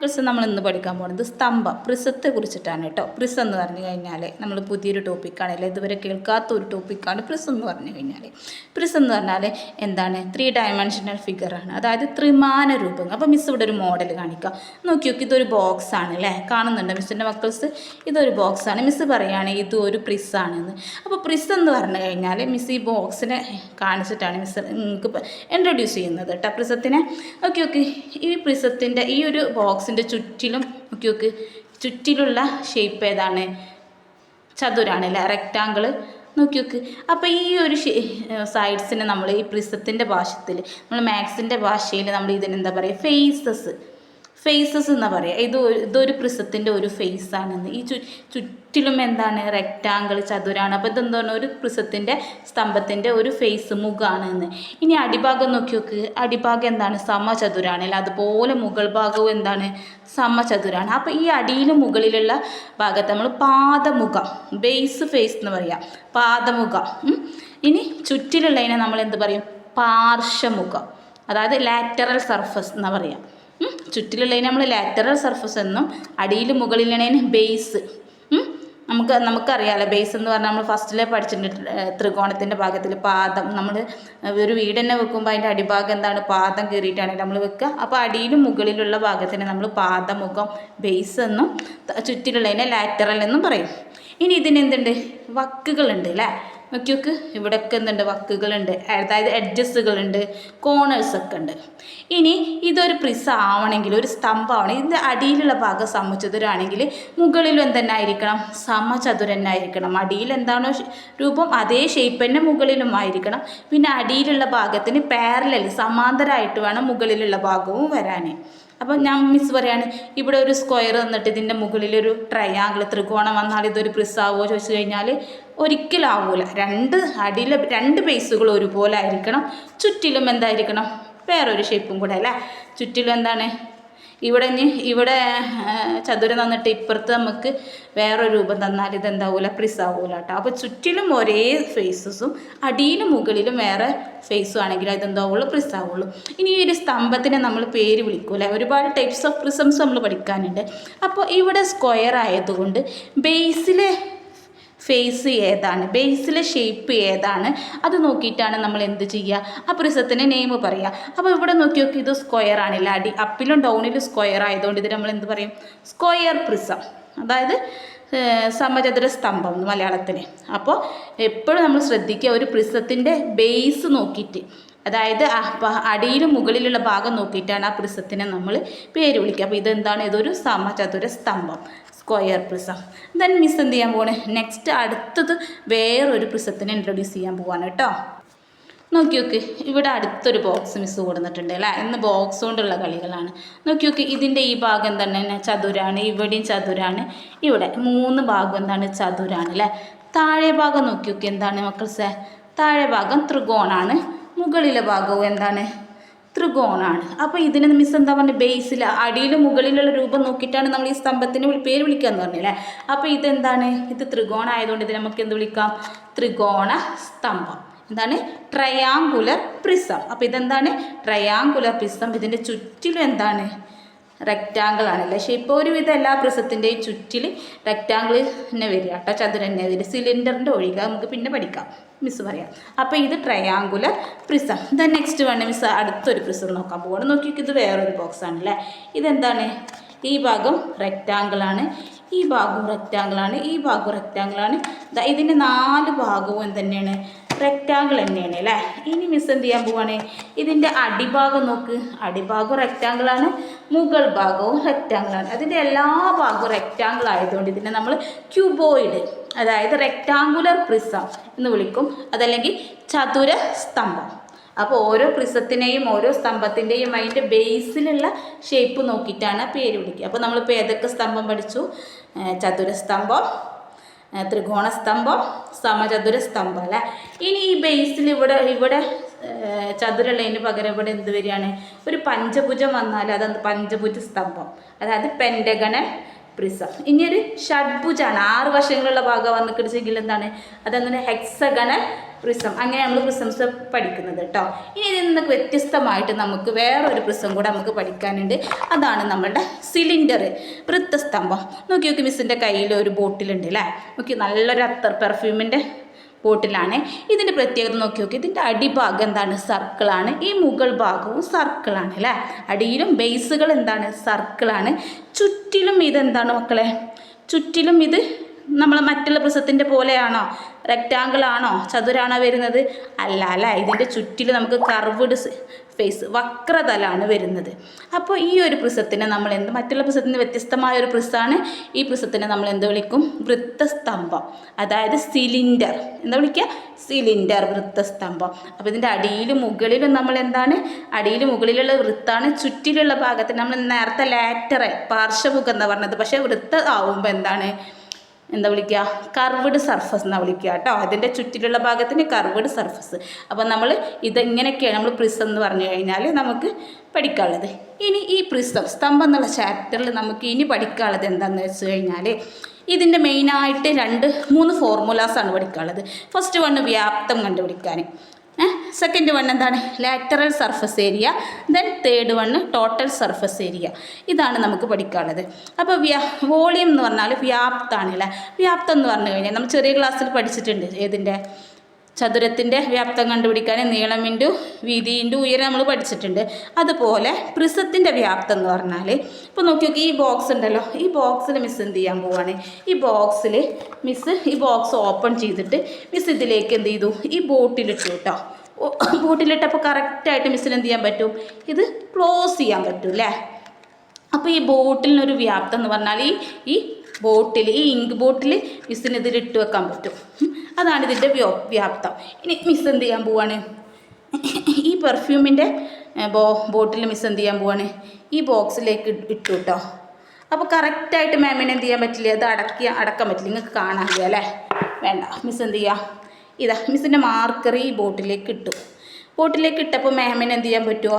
Prism നമ്മൾ ഇന്ന് പഠിക്കാൻ പോകുന്നത് സ്തംഭം. പ്രിസത്തെ കുറിച്ചിട്ടാണ് കേട്ടോ. പ്രിസം എന്ന് പറഞ്ഞു കഴിഞ്ഞാൽ നമ്മൾ പുതിയൊരു ടോപ്പിക്കാണ് അല്ലെ? ഇതുവരെ കേൾക്കാത്ത ഒരു ടോപ്പിക്കാണ് പ്രിസ് എന്ന് പറഞ്ഞു കഴിഞ്ഞാൽ പ്രിസ് എന്ന് പറഞ്ഞാൽ എന്താണ്? ത്രീ ഡയമെൻഷനൽ ഫിഗറാണ് അതായത് ത്രിമാന രൂപങ്ങൾ. അപ്പോൾ മിസ് ഇവിടെ ഒരു മോഡൽ കാണിക്കുക നോക്കി നോക്കി ഇതൊരു ബോക്സ് ആണ് അല്ലേ? കാണുന്നുണ്ട് മിസ്സിന്റെ മക്കൾസ്? ഇതൊരു ബോക്സ് ആണ്. മിസ് പറയുകയാണ് ഇത് ഒരു പ്രിസ് ആണെന്ന്. അപ്പോൾ പ്രിസ് എന്ന് പറഞ്ഞു കഴിഞ്ഞാൽ മിസ് ഈ ബോക്സിനെ കാണിച്ചിട്ടാണ് മിസ് നിങ്ങൾക്ക് ഇൻട്രൊഡ്യൂസ് ചെയ്യുന്നത് കേട്ടോ പ്രിസത്തിനെ. ഓക്കെ ഓക്കെ ഈ പ്രിസത്തിന്റെ ഈ ഒരു ബോക്സിന്റെ ചുറ്റിലും നോക്കി നോക്ക്. ചുറ്റിലുള്ള ഷേപ്പ് ഏതാണ്? ചതുരാണ് അല്ലേ? റെക്റ്റാങ്കിൾ നോക്കി നോക്ക്. അപ്പോൾ ഈ ഒരു സൈഡ്സിനെ നമ്മൾ ഈ പ്രിസത്തിന്റെ ഭാഷത്തിൽ നമ്മൾ മാത്സിന്റെ ഭാഷയിൽ നമ്മൾ ഇതിനെന്താ പറയുക ഫേസസ് ഫേസസ് എന്നാ പറയുക ഇത് ഇതൊരു പ്രിസത്തിന്റെ ഒരു ഫേസ് ആണെന്ന്. ഈ ചു ചുറ്റിലും എന്താണ് റെക്റ്റാങ്കിൾ ചതുരാണ്. അപ്പോൾ ഇതെന്താണ് ഒരു പ്രിസത്തിന്റെ സ്തംഭത്തിന്റെ ഒരു ഫേസ് മുഖമാണ് എന്ന്. ഇനി അടിഭാഗം നോക്കി നോക്ക്. അടിഭാഗം എന്താണ്? സമചതുരാണ്. അല്ല? അതുപോലെ മുകൾ ഭാഗവും എന്താണ്? സമചതുരാണ്. അപ്പോൾ ഈ അടിയിലും മുകളിലുള്ള ഭാഗത്ത് നമ്മൾ പാദമുഖം ബേസ് ഫേസ് എന്ന് പറയാം. പാദമുഖം. ഇനി ചുറ്റിലുള്ളതിനെ നമ്മൾ എന്ത് പറയും? പാർശ്വമുഖം. അതായത് ലാറ്ററൽ സർഫസ് എന്ന് പറയാം. ചുറ്റിലുള്ളതിനെ നമ്മൾ ലാറ്ററൽ സർഫസ് എന്നും അടിയിൽ മുകളിലുള്ളതിന് ബേസ് നമുക്ക് നമുക്കറിയാമല്ലോ ബേസ് എന്ന് പറഞ്ഞാൽ നമ്മൾ ഫസ്റ്റിലെ പഠിച്ചിട്ടുണ്ട് ത്രികോണത്തിന്റെ ഭാഗത്തിൽ പാദം. നമ്മൾ ഒരു വീട് തന്നെ വെക്കുമ്പോൾ അതിന്റെ അടിഭാഗം എന്താണ്? പാദം കയറിയിട്ടാണെങ്കിൽ നമ്മൾ വെക്കുക. അപ്പോൾ അടിയിലും മുകളിലുള്ള ഭാഗത്തിന് നമ്മൾ പാദം മുഖം ബേസ് എന്നും ചുറ്റിലുള്ളതിനെ ലാറ്ററൽ എന്നും പറയും. ഇനി ഇതിനെന്തുണ്ട്? വക്കുകളുണ്ട് അല്ലേ നോക്കി നോക്ക് ഇവിടെയൊക്കെ എന്തുണ്ട്? വക്കുകളുണ്ട് അതായത് എഡ്ജസ്സുകളുണ്ട് കോണേഴ്സ് ഒക്കെ ഉണ്ട്. ഇനി ഇതൊരു പ്രിസ ആവണമെങ്കിൽ ഒരു സ്തംഭമാണ് ഇതിന്റെ അടിയിലുള്ള ഭാഗം സമചതുരാണെങ്കിൽ മുകളിലും എന്തെന്നായിരിക്കണം? സമചതുരനായിരിക്കണം അടിയിൽ എന്താണോ രൂപം അതേ ഷേപ്പ് തന്നെ മുകളിലും ആയിരിക്കണം. പിന്നെ അടിയിലുള്ള ഭാഗത്തിന് പാരലൽ സമാന്തരമായിട്ട് വേണം മുകളിലുള്ള ഭാഗവും വരാൻ. അപ്പം ഞാൻ മിസ് പറയാണ് ഇവിടെ ഒരു സ്ക്വയർ തന്നിട്ട് ഇതിന്റെ മുകളിൽ ഒരു ട്രയാങ്കിൾ ത്രികോണം വന്നാൽ ഇതൊരു പ്രിസാവോ ചോദിച്ചു കഴിഞ്ഞാൽ ഒരിക്കലും ആവൂല. രണ്ട് അടിയിലെ രണ്ട് ബേസുകൾ ഒരുപോലെ ആയിരിക്കണം. ചുറ്റിലും എന്തായിരിക്കണം? വേറൊരു ഷേപ്പും കൂടെ അല്ലേ? ചുറ്റിലും എന്താണ്? ഇവിടെ ഇനി ഇവിടെ ചതുരം തന്നിട്ട് ഇപ്പുറത്ത് നമുക്ക് വേറൊരു രൂപം തന്നാൽ ഇതെന്താവൂല? പ്രിസാവൂല കേട്ടോ അപ്പോൾ ചുറ്റിലും ഒരേ ഫേസസും അടിയിലും മുകളിലും വേറെ ഫേസും ആണെങ്കിൽ പ്രിസ് പ്രിസാവുള്ളൂ. ഇനി ഈ ഒരു സ്തംഭത്തിനെ നമ്മൾ പേര് വിളിക്കൂല? ഒരുപാട് ടൈപ്സ് ഓഫ് പ്രിസംസ് നമ്മൾ പഠിക്കാനുണ്ട്. അപ്പോൾ ഇവിടെ സ്ക്വയർ ആയതുകൊണ്ട് ബേസിലെ ഫേസ് ഏതാണ്? ബേസിലെ ഷേപ്പ് ഏതാണ്? അത് നോക്കിയിട്ടാണ് നമ്മൾ എന്ത് ചെയ്യുക? ആ പ്രിസത്തിന് നെയിം പറയുക. അപ്പോൾ ഇവിടെ നോക്കി നോക്കി ഇത് സ്ക്വയർ ആണില്ല? അടി അപ്പിലും ഡൗണിലും സ്ക്വയർ ആയതുകൊണ്ട് ഇത് നമ്മൾ എന്ത് പറയും? സ്ക്വയർ പ്രിസം അതായത് സമചതുര സ്തംഭം മലയാളത്തിൽ അപ്പോൾ എപ്പോഴും നമ്മൾ ശ്രദ്ധിക്കുക ഒരു പ്രിസത്തിന്റെ ബേസ് നോക്കിയിട്ട്. അതായത് അടിയിലും മുകളിലുള്ള ഭാഗം നോക്കിയിട്ടാണ് ആ പ്രിസത്തിനെ നമ്മൾ പേര് വിളിക്കുക. അപ്പോൾ ഇതെന്താണ്? ഇതൊരു സമചതുര സ്തംഭം. സ്ക്വയർ പ്രിസം ദെൻ മിസ് എന്ത് ചെയ്യാൻ പോവാണ്? നെക്സ്റ്റ് അടുത്തത് വേറൊരു പ്രിസത്തിനെ ഇൻട്രൊഡ്യൂസ് ചെയ്യാൻ പോവാണ് കേട്ടോ നോക്കി നോക്ക് ഇവിടെ അടുത്തൊരു ബോക്സ് മിസ് കൊടുത്തിട്ടുണ്ട് അല്ലേ? ഇന്ന് ബോക്സ് കൊണ്ടുള്ള കളികളാണ്. നോക്കി നോക്ക് ഇതിന്റെ ഈ ഭാഗം തന്നെ ചതുരാണ് ഇവിടെയും ചതുരാണ് ഇവിടെ മൂന്ന് ഭാഗം എന്താണ്? ചതുരാണ് അല്ലേ? താഴെ ഭാഗം നോക്കി നോക്കി എന്താണ് മക്കൾസേ? താഴെ ഭാഗം ത്രികോണാണ്. മുകളിലെ ഭാഗവും എന്താണ്? ത്രികോണാണ് അപ്പോൾ ഇതിന് മിസ് എന്താ പറഞ്ഞത് ബേസിൽ അടിയിലും മുകളിലുള്ള രൂപം നോക്കിയിട്ടാണ് നമ്മൾ ഈ സ്തംഭത്തിന് പേര് വിളിക്കുക എന്ന് പറഞ്ഞില്ലേ അപ്പോൾ ഇതെന്താണ്? ഇത് ത്രികോണം ആയതുകൊണ്ട് ഇത് നമുക്ക് എന്ത് വിളിക്കാം? ത്രികോണ സ്തംഭം. എന്താണ്? ട്രയാങ്കുലർ പ്രിസം അപ്പോൾ ഇതെന്താണ്? ട്രയാങ്കുലർ പ്രിസം ഇതിന്റെ ചുറ്റിലും എന്താണ്? റെക്റ്റാങ്കിൾ ആണല്ലേ പക്ഷേ ഇപ്പോൾ ഒരുവിധം എല്ലാ പ്രിസത്തിന്റെയും ചുറ്റിൽ റെക്റ്റാങ്കിൾ തന്നെ വരിക കേട്ടോ. ചതുരം തന്നെ വരിക. സിലിണ്ടറിന്റെ ഒഴിക നമുക്ക് പിന്നെ പഠിക്കാം. മിസ് പറയാം. അപ്പോൾ ഇത് ട്രയാങ്കുലർ പ്രിസം ദ നെക്സ്റ്റ് വേണ്ട മിസ് അടുത്തൊരു പ്രിസം നോക്കാൻ പോകണം നോക്കി ഇത് വേറൊരു ബോക്സ് ആണല്ലേ ഇതെന്താണ്? ഈ ഭാഗം ആണ്. ഈ ഭാഗവും ആണ്. ഈ ഭാഗവും ദാ ഇതിന്റെ നാല് ഭാഗവും തന്നെയാണ് റെക്റ്റാങ്കിൾ തന്നെയാണ് അല്ലേ? ഇനി മിസ് എന്ത് ചെയ്യാൻ പോവാണ്? ഇതിന്റെ അടിഭാഗം നോക്ക്. അടിഭാഗം റെക്റ്റാങ്കിൾ ആണ് മുകൾ ഭാഗവും റെക്റ്റാങ്കിൾ ആണ്. അതിന്റെ എല്ലാ ഭാഗവും റെക്റ്റാങ്കിൾ ആയതുകൊണ്ട് ഇതിനെ നമ്മൾ ക്യൂബോയിഡ് അതായത് റെക്റ്റാങ്കുലർ പ്രിസം എന്ന് വിളിക്കും. അതല്ലെങ്കിൽ ചതുര സ്തംഭം. അപ്പോൾ ഓരോ പ്രിസത്തിനെയും ഓരോ സ്തംഭത്തിന്റെയും അതിന്റെ ബേസിലുള്ള ഷേപ്പ് നോക്കിയിട്ടാണ് പേര് വിളിക്കുക. അപ്പോൾ നമ്മളിപ്പോൾ ഏതൊക്കെ സ്തംഭം പഠിച്ചു? ചതുര ചതുരസ്തംഭം ഏഹ് ത്രികോണസ്തംഭം സമചതുര സ്തംഭം അല്ലേ? ഇനി ഈ ബേസിൽ ഇവിടെ ഇവിടെ ഏഹ് ചതുരുള്ളതിന് പകരം ഇവിടെ എന്ത് വരികയാണ്? ഒരു പഞ്ചഭുജം വന്നാൽ അത് പഞ്ചഭുജ സ്തംഭം അതായത് പെൻഡഗണൽ പ്രിസം ഇനി ഒരു ഷഡ്ഭുജാണ്. ആറ് വശങ്ങളുള്ള ഭാഗം വന്നിക്കിടിച്ചെങ്കിൽ എന്താണ്? അതെന്താണ്? ഹെക്സഗണൽ പ്രിസം അങ്ങനെ നമ്മൾ പ്രിസംസ് പഠിക്കുന്നത് കേട്ടോ ഇനി ഇതിൽ നിന്ന് വ്യത്യസ്തമായിട്ട് നമുക്ക് വേറൊരു പ്രിസം കൂടെ നമുക്ക് പഠിക്കാനുണ്ട്. അതാണ് നമ്മളുടെ സിലിണ്ടർ വൃത്തസ്തംഭം. നോക്കി നോക്കി മിസ്സിന്റെ കയ്യിൽ ഒരു ബോട്ടിലുണ്ട് അല്ലേ നോക്കി നല്ലൊരു അത്തർ പെർഫ്യൂമിന്റെ ബോട്ടിലാണ് ഇതിന്റെ പ്രത്യേകത നോക്കി നോക്കി ഇതിന്റെ അടിഭാഗം എന്താണ്? സർക്കിളാണ് ഈ മുകൾ ഭാഗവും സർക്കിളാണ് അല്ലേ അടിയിലും ബേസുകൾ എന്താണ്? സർക്കിളാണ് ചുറ്റിലും ഇതെന്താണ് മക്കളെ? ചുറ്റിലും ഇത് നമ്മൾ മറ്റുള്ള പ്രിസത്തിന്റെ പോലെയാണോ? റെക്റ്റാങ്കിൾ ആണോ? ചതുരാണോ വരുന്നത്? അല്ല അല്ല. ഇതിന്റെ ചുറ്റിൽ നമുക്ക് കർവ്ഡ് ഫേസ് വക്രതലാണ് വരുന്നത്. അപ്പോൾ ഈ ഒരു പ്രിസത്തിനെ നമ്മൾ എന്ത് മറ്റുള്ള പ്രിസത്തിന് വ്യത്യസ്തമായ ഒരു പ്രിസാണ് ഈ പ്രിസത്തിനെ നമ്മൾ എന്ത് വിളിക്കും? വൃത്തസ്തംഭം. അതായത് സിലിണ്ടർ എന്താ വിളിക്കുക സിലിണ്ടർ വൃത്തസ്തംഭം. അപ്പോൾ ഇതിന്റെ അടിയിലും മുകളിലും നമ്മൾ എന്താണ്? അടിയിൽ മുകളിലുള്ള വൃത്താണ്. ചുറ്റിലുള്ള ഭാഗത്ത് നമ്മൾ നേരത്തെ ലാറ്ററൽ പാർശ്വമുഖം എന്ന് പറഞ്ഞത്. പക്ഷേ വൃത്ത ആവുമ്പോൾ എന്താണ്? എന്താ വിളിക്കുക? കർവ്ഡ് സർഫസ് എന്നാണ് വിളിക്കുക കേട്ടോ. അതിന്റെ ചുറ്റിലുള്ള ഭാഗത്തിന് കർവ്ഡ് സർഫസ് അപ്പോൾ നമ്മൾ ഇതെങ്ങനെയൊക്കെയാണ് നമ്മൾ പ്രിസം എന്ന് പറഞ്ഞു കഴിഞ്ഞാൽ നമുക്ക് പഠിക്കാനുള്ളത്. ഇനി ഈ പ്രിസം സ്തംഭം എന്നുള്ള ചാപ്റ്ററിൽ നമുക്ക് ഇനി പഠിക്കാനുള്ളത് എന്താണെന്ന് വെച്ച് കഴിഞ്ഞാൽ ഇതിന്റെ മെയിനായിട്ട് രണ്ട് മൂന്ന് ഫോർമുലാസാണ് പഠിക്കാനുള്ളത്. ഫസ്റ്റ് വണ് വ്യാപ്തം കണ്ടുപിടിക്കാൻ. സെക്കൻഡ് വൺ എന്താണ്? Lateral surface area then third one total surface area ഇതാണ് നമുക്ക് പഠിക്കാനുള്ളത്. അപ്പോൾ വ്യാ വോളിയം എന്ന് പറഞ്ഞാൽ വ്യാപ്താണ് അല്ലേ? വ്യാപ്തം എന്ന് പറഞ്ഞു കഴിഞ്ഞാൽ നമ്മൾ ചെറിയ ക്ലാസ്സിൽ പഠിച്ചിട്ടുണ്ട്. ഏതിന്റെ ചതുരത്തിന്റെ വ്യാപ്തം കണ്ടുപിടിക്കാൻ നീളം ഇന്റു വീതി ഉയരം നമ്മൾ പഠിച്ചിട്ടുണ്ട്. അതുപോലെ പ്രിസത്തിന്റെ വ്യാപ്തം എന്ന് പറഞ്ഞാൽ ഇപ്പോൾ നോക്കി നോക്കി ഈ ബോക്സ് ഉണ്ടല്ലോ. ഈ ബോക്സിൽ മിസ് എന്ത് ചെയ്യാൻ പോവാണ്? ഈ ബോക്സിൽ മിസ് ഈ ബോക്സ് ഓപ്പൺ ചെയ്തിട്ട് മിസ് ഇതിലേക്ക് എന്ത് ചെയ്തു? ഈ ബോട്ടിലിട്ടു കേട്ടോ ബോട്ടിലിട്ടപ്പോൾ കറക്റ്റായിട്ട് മിസ്സിന് എന്ത് ചെയ്യാൻ പറ്റും? ഇത് ക്ലോസ് ചെയ്യാൻ പറ്റും അല്ലേ? അപ്പോൾ ഈ ബോട്ടിലിനൊരു വ്യാപ്തം എന്ന് പറഞ്ഞാൽ ഈ ഈ ബോട്ടിൽ ഈ ഇങ്ക് ബോട്ടിൽ മിസ്സിന് ഇതിൽ ഇട്ട് വെക്കാൻ പറ്റും. അതാണ് ഇതിന്റെ വ്യോ വ്യാപ്തം. ഇനി മിസ് എന്ത് ചെയ്യാൻ പോവാണ്? ഈ പെർഫ്യൂമിന്റെ ബോ ബോട്ടിൽ മിസ് എന്ത് ചെയ്യാൻ പോവാണ്? ഈ ബോക്സിലേക്ക് ഇട്ടു കേട്ടോ അപ്പോൾ കറക്റ്റായിട്ട് മാമിനെ എന്ത് ചെയ്യാൻ പറ്റില്ല? അത് അടക്കി അടക്കാൻ പറ്റില്ല. നിങ്ങൾക്ക് കാണാൻ അല്ലേ? വേണ്ട. മിസ് എന്ത് ചെയ്യുക ഇതാ മിസ്സിന്റെ മാർക്കർ ഈ ബോട്ടിലേക്ക് ഇട്ടു. ബോട്ടിലേക്ക് ഇട്ടപ്പോൾ മാമിന് എന്ത് ചെയ്യാൻ പറ്റുമോ